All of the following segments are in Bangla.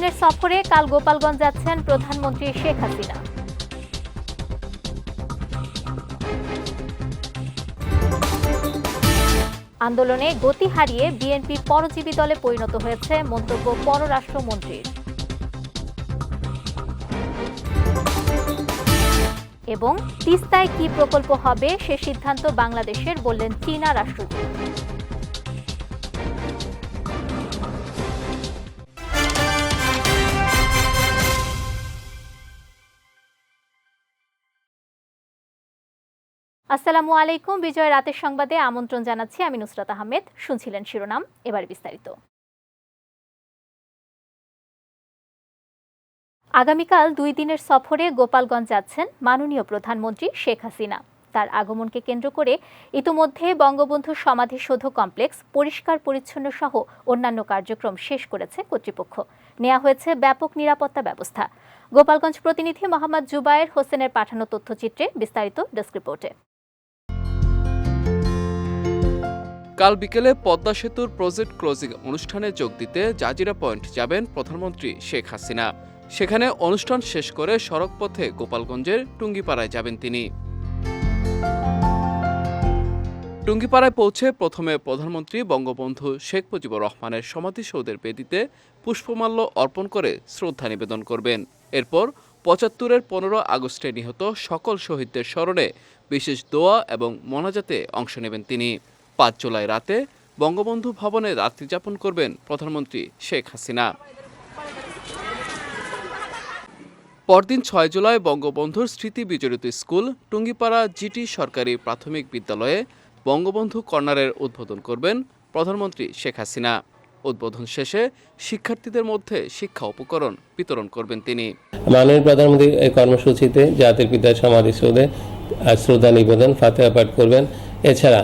দিনের সফরে কাল গোপালগঞ্জ যাচ্ছেন প্রধানমন্ত্রী শেখ হাসিনা। আন্দোলনে গতি হারিয়ে বিএনপি পরজীবী দলে পরিণত হয়েছে মন্তব্য পররাষ্ট্রমন্ত্রীর এবং তিস্তায় কি প্রকল্প হবে সে সিদ্ধান্ত বাংলাদেশের বললেন চীনা রাষ্ট্রদূত। আসসালামু আলাইকুম। বিজয় রাতের সংবাদে আমন্ত্রণ জানাচ্ছি আমি নুসরাত আহমেদ। শুনছিলেন শিরোনাম। এবার বিস্তারিত। আগামীকাল দুই দিনের সফরে গোপালগঞ্জ যাচ্ছেন মাননীয় প্রধানমন্ত্রী শেখ হাসিনা। তার আগমনকে কেন্দ্র করে ইতোমধ্যে বঙ্গবন্ধু সমাধিসৌধ কমপ্লেক্স পরিষ্কার পরিচ্ছন্ন সহ অন্যান্য কার্যক্রম শেষ করেছে কর্তৃপক্ষ। নেওয়া হয়েছে ব্যাপক নিরাপত্তা ব্যবস্থা। গোপালগঞ্জ প্রতিনিধি মোহাম্মদ জুবায়ের হোসেনের পাঠানো তথ্যচিত্রে বিস্তারিত ডেস্ক রিপোর্টে। কাল বিকেলে পদ্মা সেতুর প্রজেক্ট ক্লোজিং অনুষ্ঠানে যোগ দিতে জাজিরা পয়েন্ট যাবেন প্রধানমন্ত্রী শেখ হাসিনা। সেখানে অনুষ্ঠান শেষ করে সড়কপথে গোপালগঞ্জের টুঙ্গিপাড়ায় যাবেন তিনি। টুঙ্গিপাড়ায় পৌঁছে প্রথমে প্রধানমন্ত্রী বঙ্গবন্ধু শেখ মুজিবুর রহমানের সমাধিসৌধের বেদিতে পুষ্পমাল্য অর্পণ করে শ্রদ্ধা নিবেদন করবেন। এরপর পঁচাত্তরের পনেরো আগস্টে নিহত সকল শহীদদের স্মরণে বিশেষ দোয়া এবং মনাজাতে অংশ নেবেন তিনি। পাঁচ জুলাই রাতে বঙ্গবন্ধু ভবনে রাত্রিযাপন করবেন প্রধানমন্ত্রী শেখ হাসিনা। পরদিন ছয় জুলাই বঙ্গবন্ধুর স্মৃতি বিজড়িত স্কুল টুঙ্গিপাড়া জিটি সরকারি প্রাথমিক বিদ্যালয়ে বঙ্গবন্ধু কর্নারের উদ্বোধন করবেন প্রধানমন্ত্রী শেখ হাসিনা। উদ্বোধন শেষে শিক্ষার্থীদের মধ্যে শিক্ষা উপকরণ বিতরণ করবেন তিনি। মাননীয় প্রধানমন্ত্রী এই কর্মসূচিতে জাতির পিতার সমাধিসৌধে আহ, শ্রদ্ধা নিবেদন ফাতেহা পাঠ করবেন। এছাড়া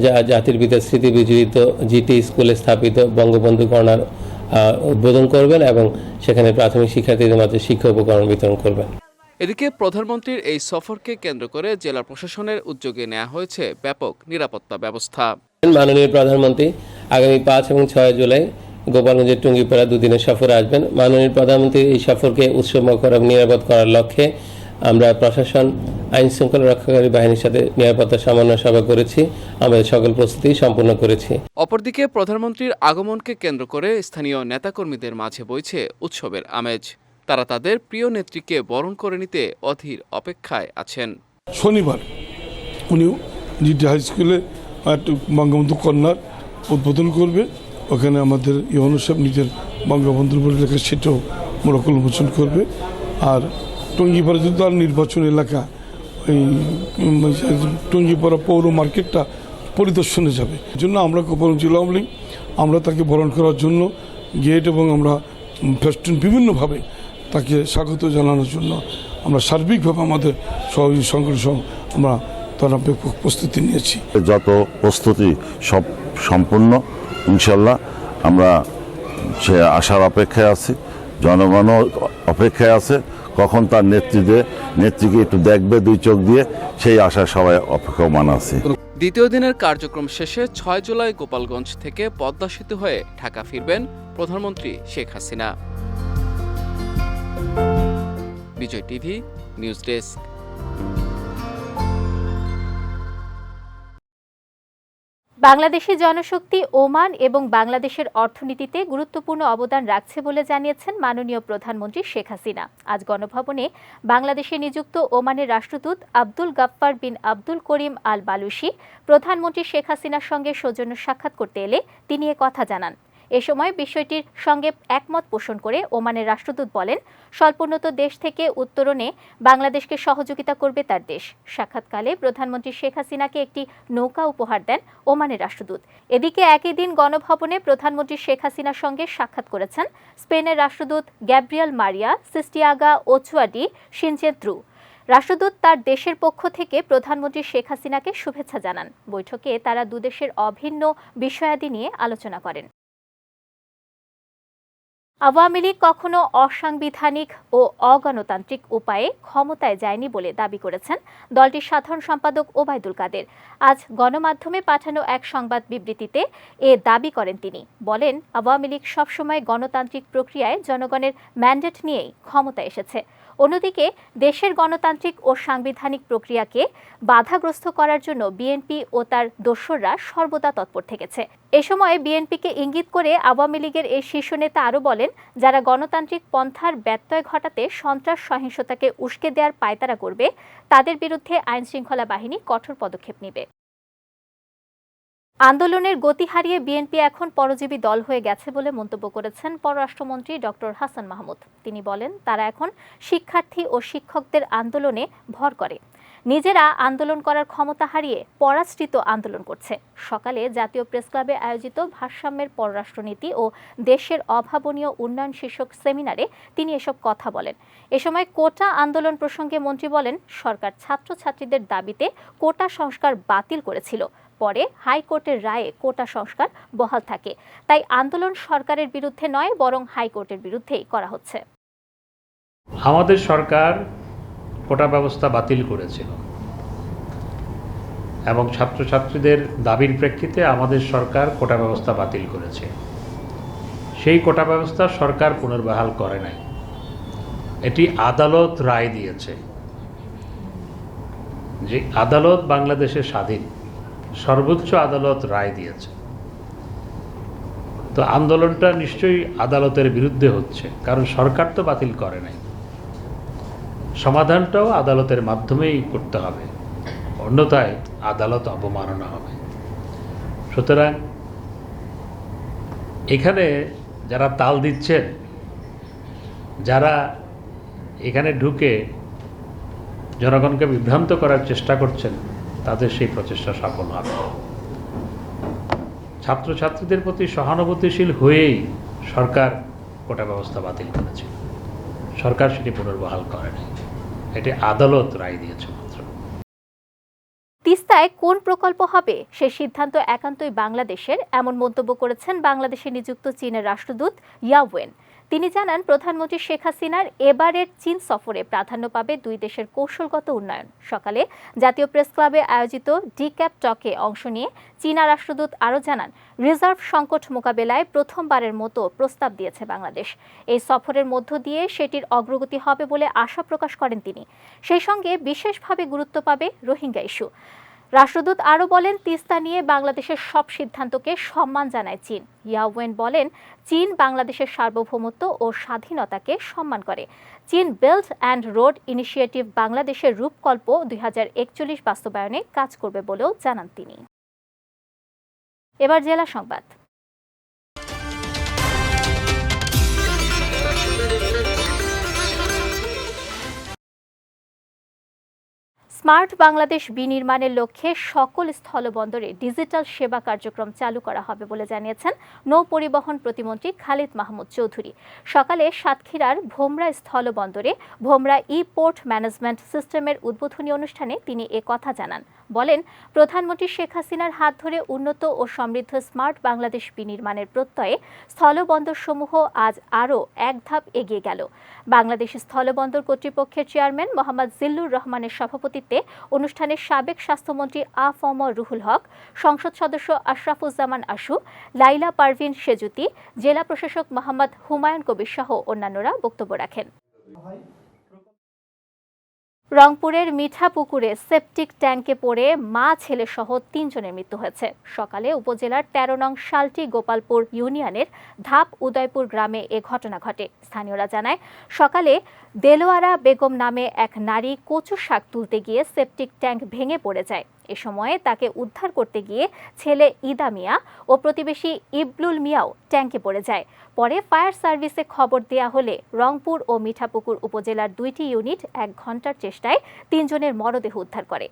যা- জাতির পিতার স্মৃতি বিজড়িত জিটি স্কুলে স্থাপিত বঙ্গবন্ধু কর্নার উদ্বোধন করবেন এবং সেখানে প্রাথমিক শিক্ষার্থীদের মাঝে শিক্ষা উপকরণ বিতরণ করবেন। এদিকে প্রধানমন্ত্রীর এই সফরকে কেন্দ্র করে জেলা প্রশাসনের উদ্যোগে নেওয়া হয়েছে ব্যাপক নিরাপত্তা ব্যবস্থা। মাননীয় প্রধানমন্ত্রী আগামী পাঁচ এবং ছয় জুলাই গোপালগঞ্জের টুঙ্গিপাড়া দুদিনের সফরে আসবেন। মাননীয় প্রধানমন্ত্রী এই সফরকে উৎসবমুখর এবং নিরাপদ করার লক্ষ্যে আমরা প্রশাসন আইন শৃঙ্খলা রক্ষাকারী বাহিনীর সাথে নিরাপত্তা সমন্বয় সভা করেছি। আমাদের সকল প্রস্তুতি সম্পূর্ণ করেছি। অপরদিকে প্রধানমন্ত্রীর আগমনকে কেন্দ্র করে স্থানীয় নেতাকর্মীদের মাঝে বইছে উৎসবের আমেজ। তারা তাদের প্রিয় নেত্রীকে বরণ করে নিতে অধীর অপেক্ষায় আছেন। শনিবার উনি জিটি হাই স্কুলে বঙ্গবন্ধু কন্যার উদ্বোধন করবে। ওখানে আমাদের ইউনু সাহেব নিজের বঙ্গবন্ধুর বলে লেখা সেটাও মোড়ক উন্মোচন করবে। আর টঙ্গিপাড়া যেহেতু আর নির্বাচন এলাকা এই টঙ্গিপাড়া পৌর মার্কেটটা পরিদর্শনে যাবে। জন্য আমরা গোপালগঞ্জ জেলা আওয়ামী আমরা তাকে বরণ করার জন্য গেট এবং আমরা ফেস্টুন বিভিন্নভাবে তাকে স্বাগত জানানোর জন্য আমরা সার্বিকভাবে আমাদের সহযোগী সংগঠন আমরা তারা প্রস্তুতি নিয়েছি। যত প্রস্তুতি সব সম্পূর্ণ, ইনশাল্লাহ আমরা সে আশার অপেক্ষায় আছি, জনগণও অপেক্ষায় আছে কখন তার নেতৃত্বে নেত্রীকে একটু দেখবে দুই চোখ দিয়ে, সেই আশা সবাই অপেক্ষমান আছে। দ্বিতীয় দিনের কার্যক্রম শেষে ছয় জুলাই গোপালগঞ্জ থেকে পদ্মা সেতু হয়ে ঢাকা ফিরবেন প্রধানমন্ত্রী Sheikh Hasina. Bijoy TV, news desk. Bangladeshi জনশক্তি, ওমান এবং বাংলাদেশের অর্থনীতিতে গুরুত্বপূর্ণ অবদান রাখছে বলে জানিয়েছেন মাননীয় প্রধানমন্ত্রী শেখ হাসিনা। আজ গণভবনে বাংলাদেশে নিযুক্ত ওমানের রাষ্ট্রদূত আব্দুল গাফফার বিন আব্দুল করিম আল বালুশি প্রধানমন্ত্রী শেখ হাসিনার সঙ্গে সৌজন্য সাক্ষাৎ করতে এলে তিনি এ কথা জানান। এ সময় বিষয়টির সঙ্গে একমত পোষণ করে ওমানের রাষ্ট্রদূত বলেন, স্বল্পোন্নত দেশ থেকে উত্তরণে বাংলাদেশকে সহযোগিতা করবে তার দেশ। সাক্ষাৎকালে প্রধানমন্ত্রী শেখ হাসিনাকে একটি নৌকা উপহার দেন ওমানের রাষ্ট্রদূত। এদিকে একই দিন গণভবনে প্রধানমন্ত্রী শেখ হাসিনার সঙ্গে সাক্ষাৎ করেছেন স্পেনের রাষ্ট্রদূত গ্যাব্রিয়াল মারিয়া, সিস্টিয়াগা ওচুয়াডি সিনচেদ্রু রাষ্ট্রদূত তার দেশের পক্ষ থেকে প্রধানমন্ত্রী শেখ হাসিনাকে শুভেচ্ছা জানান। বৈঠকে তারা দুদেশের অভিন্ন বিষয়াদি নিয়ে আলোচনা করেন। আওয়ামী লীগ কখনো অসাংবিধানিক ও অগণতান্ত্রিক উপায়ে ক্ষমতায় যায়নি বলে দাবি করেছেন দলটির সাধারণ সম্পাদক ওবায়দুল কাদের। আজ গণমাধ্যমে পাঠানো এক সংবাদ বিবৃতিতে এ দাবি করেন তিনি। বলেন, আওয়ামী লীগ সবসময় গণতান্ত্রিক প্রক্রিয়ায় জনগণের ম্যান্ডেট নিয়েই ক্ষমতায় এসেছে। অন্যদিকে দেশের গণতান্ত্রিক ও সাংবিধানিক প্রক্রিয়াকে বাধাগ্রস্ত করার জন্য বিএনপি ও তার দোসররা সর্বদা তৎপর থেকেছে। এ সময় বিএনপিকে ইঙ্গিত করে আওয়ামী লীগের এই শীর্ষ নেতা আরও বলেন, যারা গণতান্ত্রিক পন্থার ব্যত্যয় ঘটাতে সন্ত্রাস সহিংসতাকে উস্কে দেওয়ার পায়তারা করবে, তাদের বিরুদ্ধে আইনশৃঙ্খলা বাহিনী কঠোর পদক্ষেপ নেবে। আন্দোলনের গতি হারিয়ে বিএনপি এখন পরজীবী দল হয়ে গেছে বলে মন্তব্য করেছেন পররাষ্ট্রমন্ত্রী ডক্টর হাসান মাহমুদ। তিনি বলেন, তারা এখন শিক্ষার্থী ও শিক্ষকদের আন্দোলনে ভর করে। নিজেরা আন্দোলন করার ক্ষমতা হারিয়ে পরাশ্রিত আন্দোলন করছে। সকালে জাতীয় প্রেস ক্লাবে আয়োজিত ভারসাম্যের পররাষ্ট্রনীতি ও দেশের অভাবনীয় উন্নয়ন শীর্ষক সেমিনারে তিনি এসব কথা বলেন। এ সময় কোটা আন্দোলন প্রসঙ্গে মন্ত্রী বলেন, সরকার ছাত্রছাত্রীদের দাবিতে কোটা সংস্কার বাতিল করেছিল। পরে হাইকোর্টের রায়ে কোটা সংস্কার বহাল থাকে। তাই আন্দোলন সরকারের বিরুদ্ধে নয়, বরং হাইকোর্টের বিরুদ্ধেই করা হচ্ছে। আমাদের সরকার কোটা ব্যবস্থা বাতিল করেছিল। এবং ছাত্রছাত্রীদের দাবির প্রেক্ষিতে আমাদের সরকার কোটা ব্যবস্থা বাতিল করেছে। সেই কোটা ব্যবস্থা সরকার পুনর্বহাল করে নাই। এটি আদালত রায় দিয়েছে যে আদালত বাংলাদেশের স্বাধীন। সর্বোচ্চ আদালত রায় দিয়েছে। তো আন্দোলনটা নিশ্চয়ই আদালতের বিরুদ্ধে হচ্ছে, কারণ সরকার তো বাতিল করে নাই। সমাধানটাও আদালতের মাধ্যমেই করতে হবে, অন্যথায় আদালত অবমাননা হবে। সুতরাং এখানে যারা তাল দিচ্ছেন, যারা এখানে ঢুকে জনগণকে বিভ্রান্ত করার চেষ্টা করছেন তাদের সেই প্রচেষ্টা সফল হবে। ছাত্রছাত্রীদের প্রতি সহানুভূতিশীল হয়েই সরকার কোটা ব্যবস্থা বাতিল করেছিল সরকার সেটি পুনর্বহাল করেনি। এটি আদালত রায় দিয়েছে। তিস্তায় কোন প্রকল্প হবে? সে সিদ্ধান্ত একান্তই বাংলাদেশের, এমন মন্তব্য করেছেন বাংলাদেশে নিযুক্ত চীনের রাষ্ট্রদূত ইয়াওয়েন তিনি জানান, প্রধানমন্ত্রী শেখ হাসিনার এবারের চীন সফরে প্রাধান্য পাবে দুই দেশের কৌশলগত উন্নয়ন। সকালে জাতীয় প্রেস ক্লাবে আয়োজিত ডিক্যাপ টকে অংশ নিয়ে চীনা রাষ্ট্রদূত আরও জানান, রিজার্ভ সংকট মোকাবেলায় প্রথমবারের মতো প্রস্তাব দিয়েছে বাংলাদেশ। এই সফরের মধ্য দিয়ে সেটির অগ্রগতি হবে বলে আশা প্রকাশ করেন তিনি। সেই সঙ্গে বিশেষভাবে গুরুত্ব পাবে রোহিঙ্গা ইস্যু। রাষ্ট্রদূত আরও বলেন, তিস্তা নিয়ে বাংলাদেশের সব সিদ্ধান্তকে সম্মান জানায় চীন। ইয়াওয়েন বলেন, চীন বাংলাদেশের সার্বভৌমত্ব ও স্বাধীনতাকে সম্মান করে। চীন বেল্ট অ্যান্ড রোড ইনিশিয়েটিভ বাংলাদেশের রূপকল্প দুই হাজার একচল্লিশ বাস্তবায়নে কাজ করবে বলেও জানান তিনি। এবার জেলা সংবাদ। স্মার্ট বাংলাদেশ বিনির্মাণের লক্ষ্যে সকল স্থলবন্দরে ডিজিটাল সেবা কার্যক্রম চালু করা হবে বলে জানিয়েছেন নৌ পরিবহন প্রতিমন্ত্রী খালিদ মাহমুদ চৌধুরী। সকালে সাতক্ষীরার ভোমরা স্থলবন্দরে ভোমরা ই পোর্ট ম্যানেজমেন্ট সিস্টেমের উদ্বোধনী অনুষ্ঠানে তিনি এ কথা জানান। বলেন, প্রধানমন্ত্রী শেখ হাসিনার হাত ধরে উন্নত ও সমৃদ্ধ স্মার্ট বাংলাদেশ বিনির্মাণের প্রত্যয়ে স্থলবন্দরসমূহ আজ আরও এক ধাপ এগিয়ে গেল। বাংলাদেশ স্থলবন্দর কর্তৃপক্ষের চেয়ারম্যান মোহাম্মদ জিল্লুর রহমানের সভাপতিত্বে অনুষ্ঠানে সাবেক স্বাস্থ্যমন্ত্রী আ ফম রুহুল হক, সংসদ সদস্য আশরাফুজ্জামান আশু, লাইলা পারভিন সেজুতি, জেলা প্রশাসক মোহাম্মদ হুমায়ুন কবির সহ অন্যান্যরা বক্তব্য রাখেন। রংপুরের মিঠা পুকুরে সেপটিক ট্যাঙ্কে পড়ে মা, ছেলে সহ তিনজনের মৃত্যু হয়েছে। সকালে উপজেলার তেরো নং শালটি গোপালপুর ইউনিয়নের ধাপ উদয়পুর গ্রামে এ ঘটনা ঘটে। স্থানীয়রা জানায়, সকালে দেলোয়ারা বেগম নামে এক নারী কচু শাক তুলতে গিয়ে সেপটিক ট্যাঙ্ক ভেঙে পড়ে যায়। এ সময়ে তাকে উদ্ধার করতে গিয়ে ছেলে ইদা মিয়া ও প্রতিবেশী ইবলুল মিয়াও ট্যাঙ্কে পড়ে যায়। পরে ফায়ার সার্ভিসে খবর দেয়া হলে রংপুর ও মিঠাপুকুর উপজেলার দুইটি ইউনিট এক ঘণ্টার চেষ্টায় তিনজনের মরদেহ উদ্ধার করে।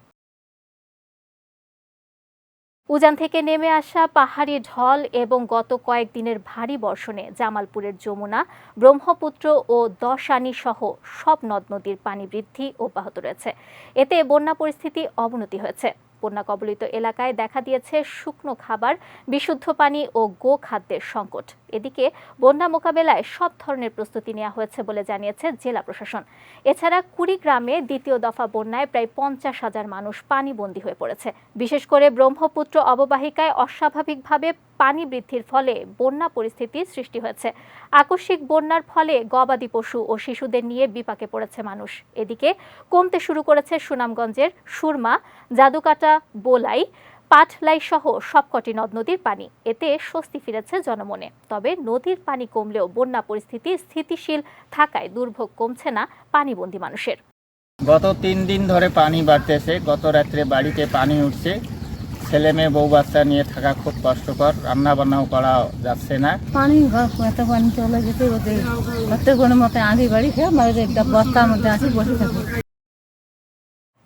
উজান থেকে নেমে আসা পাহাড়ি ঢল এবং গত কয়েকদিনের ভারী বর্ষণে জামালপুরের যমুনা, ব্রহ্মপুত্র ও দশানি সহ সব নদ নদীর পানি বৃদ্ধি অব্যাহত রয়েছে। এতে বন্যা পরিস্থিতি অবনতি হয়েছে। বন্যা কবলিত এলাকায় দেখা দিয়েছে শুকনো খাবার, বিশুদ্ধ পানি ও গো খাদ্যের সংকট। এদিকে বন্যা মোকাবেলায় সব ধরনের প্রস্তুতি নেওয়া হয়েছে বলে জানিয়েছে জেলা প্রশাসন। এছাড়া কুড়িগ্রামে দ্বিতীয় দফা বন্যায় প্রায় পঞ্চাশ হাজার মানুষ পানিবন্দী হয়ে পড়েছে। বিশেষ করে ব্রহ্মপুত্র অববাহিকায় অস্বাভাবিকভাবে পানি বৃদ্ধির ফলে বন্যা পরিস্থিতি সৃষ্টি হয়েছে। আকস্মিক বন্যার ফলে গবাদি পশু ও শিশুদের নিয়ে বিপাকে পড়েছে মানুষ। এদিকে কমতে শুরু করেছে সুনামগঞ্জের সুরমা, জাদুকাটা, বোলাই, পাটলাই সহ সবকটি নদ নদীর পানি। এতে স্বস্তি ফিরেছে জনমনে। তবে নদীর পানি কমলেও বন্যা পরিস্থিতি স্থিতিশীল থাকায় দুর্ভোগ কমছে না পানিবন্দী মানুষের। গত তিন দিন ধরে পানি বাড়তেছে। গত রাত্রে বাড়িতে পানি উঠছে। ছেলে মেয়ে বউ বাচ্চা নিয়ে থাকা খুব কষ্টকর। রান্না বান্নাও করা যাচ্ছে না। পানি এত পানি চলে যেতে ওদের কোনো মতে আগে বাড়ি খেয়ে একটা বস্তার মধ্যে আসি বসে থাকি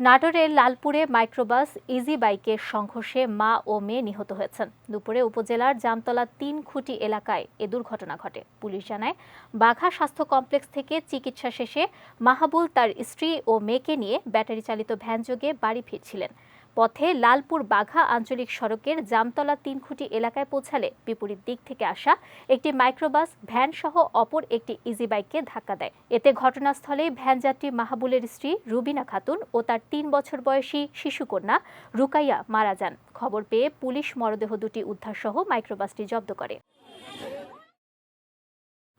নাটোরের লালপুরে মাইক্রোবাস ইজি বাইকের সংঘর্ষে মা ও মেয়ে নিহত হয়েছেন। দুপুরে উপজেলার জামতলা তিন খুঁটি এলাকায় এ দুর্ঘটনা ঘটে। পুলিশ জানায় বাঘা স্বাস্থ্য কমপ্লেক্স থেকে চিকিৎসা শেষে মাহাবুল তার স্ত্রী ও মেয়েকে নিয়ে ব্যাটারি চালিত ভ্যানযোগে বাড়ি ফিরছিলেন। পথে লালপুর বাঘা আঞ্চলিক সড়কের জামতলা তিনখুঁটি এলাকায় পৌঁছালে বিপরীত দিক থেকে আসা একটি মাইক্রোবাস ভ্যান সহ অপর একটি ইজি বাইককে ধাক্কা দেয়। এতে ঘটনাস্থলে ভ্যানযাত্রী মাহাবুলের স্ত্রী রুবিনা খাতুন ও তার তিন বছর বয়সী শিশুকন্যা রুকাইয়া মারা যান। খবর পেয়ে পুলিশ মরদেহ দুটি উদ্ধার সহ মাইক্রোবাসটি জব্দ করে।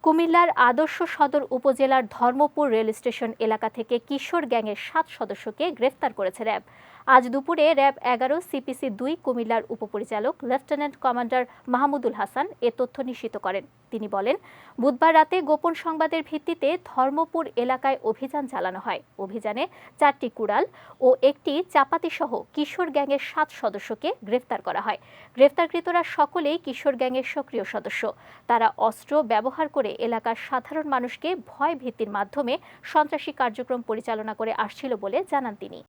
কুমিল্লার আদর্শ সদর উপজেলার ধর্মপুর রেল স্টেশন এলাকা থেকে কিশোর গ্যাংয়ের সাত সদস্যকে গ্রেফতার করেছে র্যাব। আজ দুপুরে র্যাব এগারো, সিপিসি দুই, কুমিল্লার উপপরিচালক লেফটেন্যান্ট কমান্ডার মাহমুদুল হাসান এ তথ্য নিশ্চিত করেন। তিনি বলেন, বুধবার রাতে গোপন সংবাদের ভিত্তিতে ধর্মপুর এলাকায় অভিযান চালানো হয়। অভিযানে চারটি কুড়াল ও একটি চাপাতি সহ কিশোর গ্যাংয়ের সাত সদস্যকে গ্রেফতার করা হয়। গ্রেফতারকৃতরা সকলেই কিশোর গ্যাংয়ের সক্রিয় সদস্য। তারা অস্ত্র ব্যবহার করে এলাকার সাধারণ মানুষকে ভয় ভীতির মাধ্যমে সন্ত্রাসী কার্যক্রম পরিচালনা করে আসছিল বলে জানান তিনি।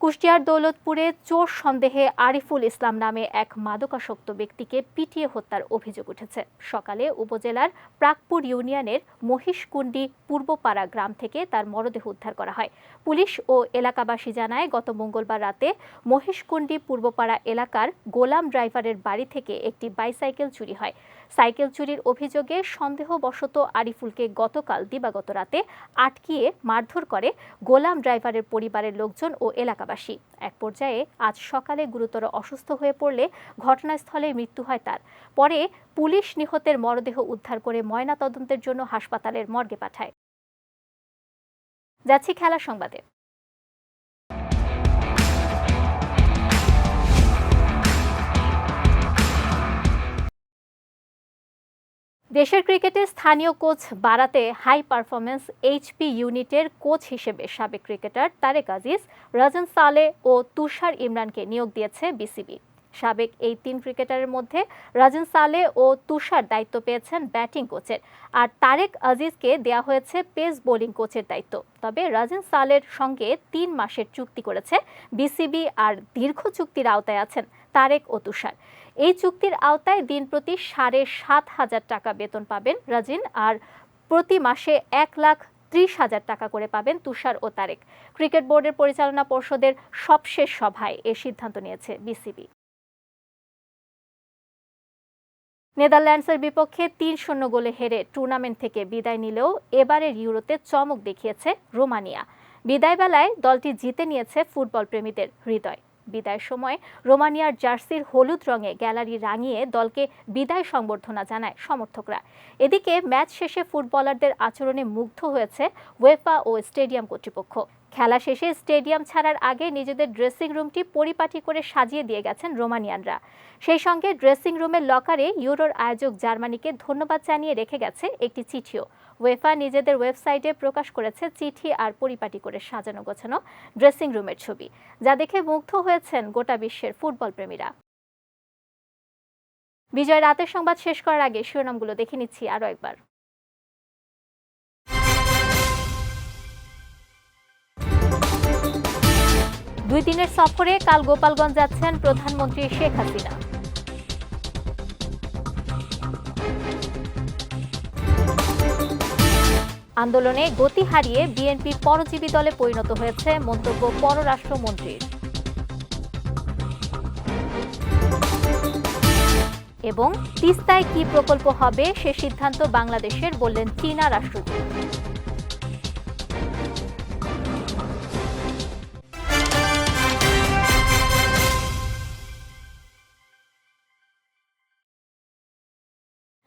কুষ্টিয়ার দৌলতপুরে চোর সন্দেহে আরিফুল ইসলাম নামে এক মাদকাসক্ত ব্যক্তিকে পিটিয়ে হত্যার অভিযোগ উঠেছে। সকালে উপজেলার প্রাকপুর ইউনিয়নের মহিষকুণ্ডি পূর্বপাড়া গ্রাম থেকে তার মরদেহ উদ্ধার করা হয়। পুলিশ ও এলাকাবাসী জানায়, গত মঙ্গলবার রাতে মহিষকুণ্ডি পূর্বপাড়া এলাকার গোলাম ড্রাইভারের বাড়ি থেকে একটি বাইসাইকেল চুরি হয়। সাইকেল চুরির অভিযোগে সন্দেহবশত আরিফুলকে গতকাল দিবাগত রাতে আটকিয়ে মারধর করে গোলাম ড্রাইভারের পরিবারের লোকজন ও এলাকাবাসী এক পর্যায়ে আজ সকালে গুরুতর অসুস্থ হয়ে পড়লে ঘটনাস্থলে মৃত্যু হয় তার। পরে পুলিশ নিহতের মরদেহ উদ্ধার করে ময়না তদন্তের জন্য হাসপাতালের মর্গে পাঠায়। যাচ্ছি খেলা সংবাদে। দেশের ক্রিকেটে স্থানীয় কোচ বাড়াতে হাই পারফরমেন্স এইচপি ইউনিটের কোচ হিসেবে সাবেক ক্রিকেটার তারেক আজিজ, রাজন সালে ও তুষার ইমরানকে নিয়োগ দিয়েছে বিসিবি। সাবেক এই তিন ক্রিকেটারের মধ্যে রাজন সালে ও তুষার দায়িত্ব পেয়েছেন ব্যাটিং কোচের, আর তারেক আজিজকে দেয়া হয়েছে পেস বোলিং কোচের দায়িত্ব। তবে রাজন সালের সঙ্গে তিন মাসের চুক্তি করেছে বিসিবি আর দীর্ঘ চুক্তির আওতায় আছেন তারেক ও তুষার। এই চুক্তির আওতায় দিন প্রতি সাড়ে সাত হাজার টাকা বেতন পাবেন রাজিন, আর প্রতি মাসে এক লাখ ত্রিশ হাজার টাকা করে পাবেন তুষার ও তারেক। ক্রিকেট বোর্ডের পরিচালনা পর্ষদের সবশেষ সভায় এ সিদ্ধান্ত নিয়েছে বিসিবি। নেদারল্যান্ডসের বিপক্ষে তিন শূন্য গোলে হেরে টুর্নামেন্ট থেকে বিদায় নিলেও এবারের ইউরোতে চমক দেখিয়েছে রোমানিয়া। বিদায়বেলায় দলটি জিতে নিয়েছে ফুটবল প্রেমীদের হৃদয়। বিদায়ের সময় রোমানিয়ার জার্সির হলুদ রঙে গ্যালারি রাঙিয়ে দলকে বিদায় সংবর্ধনা জানায় সমর্থকরা। এদিকে ম্যাচ শেষে ফুটবলারদের আচরণে মুগ্ধ হয়েছে ওয়েফা ও স্টেডিয়াম কর্তৃপক্ষ। খেলা শেষে স্টেডিয়াম ছাড়ার আগে নিজেদের ড্রেসিং রুমটি পরিপাটি করে সাজিয়ে দিয়ে গেছেন রোমানিয়ানরা। সেই সঙ্গে ড্রেসিং রুমের লকারে ইউরোর আয়োজক জার্মানিকে ধন্যবাদ জানিয়ে রেখে গেছে একটি চিঠিও। ওয়েফা নিজেদের ওয়েবসাইটে প্রকাশ করেছে চিঠি আর পরিপাটি করে সাজানো গোছানো ড্রেসিং রুমের ছবি, যা দেখে মুগ্ধ হয়েছেন গোটা বিশ্বের ফুটবল প্রেমীরা। বিজয়, রাতের সংবাদ শেষ করার আগে শিরোনামগুলো দেখে নিচ্ছি আরও একবার। দুই দিনের সফরে কাল গোপালগঞ্জ যাচ্ছেন প্রধানমন্ত্রী শেখ হাসিনা। আন্দোলনে গতি হারিয়ে বিএনপির পরজীবী দলে পরিণত হয়েছে মন্তব্য পররাষ্ট্রমন্ত্রীর। এবং তিস্তায় কি প্রকল্প হবে সে সিদ্ধান্ত বাংলাদেশের বললেন চীনা রাষ্ট্রদূত।